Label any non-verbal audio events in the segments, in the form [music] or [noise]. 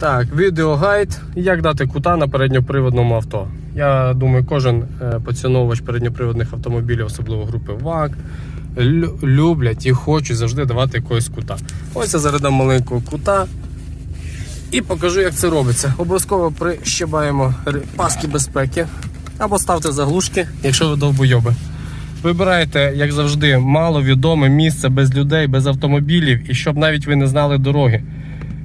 Так, відеогайд, як дати кута на передньоприводному авто. Я думаю, кожен е, поціновувач передньоприводних автомобілів, особливо групи лю- люблять і хочуть завжди давати якогось кута. Ось я зараз дам маленького кута і покажу, як це робиться. Обов'язково прищебаємо паски безпеки або ставте заглушки, якщо ви довбойоби. Вибирайте, як завжди, маловідоме місце без людей, без автомобілів, і щоб навіть ви не знали дороги.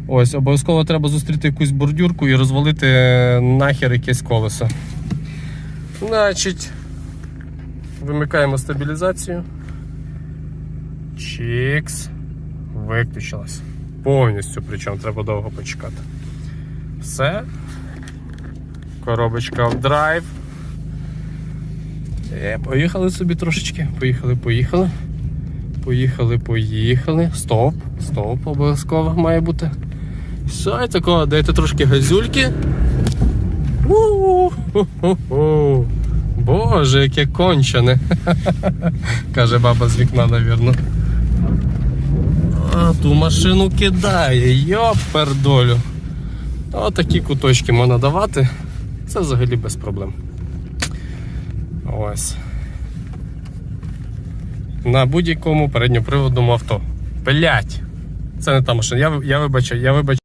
Ось, обов'язково треба зустріти якусь бордюрку і розвалити нахер якесь колесо. Значить, вимикаємо стабілізацію. Чікс. Виключилась. Повністю, причому треба довго почекати. Все. Коробочка в драйв. Е, поїхали собі трошечки. Поїхали, поїхали. Поїхали, поїхали. Стоп, стоп, обов'язково має бути. Все, і такого, дайте трошки газюльки. У-ху-ху-ху. Боже, яке кончене. [laughs] Каже баба з вікна, навірно. А, ту машину кидає, йопердолю. Отакі куточки можна давати. Це взагалі без проблем. Ось. На будь-якому передньоприводному авто. Блять! Це не та машина. Я, я вибачаю, я вибачаю.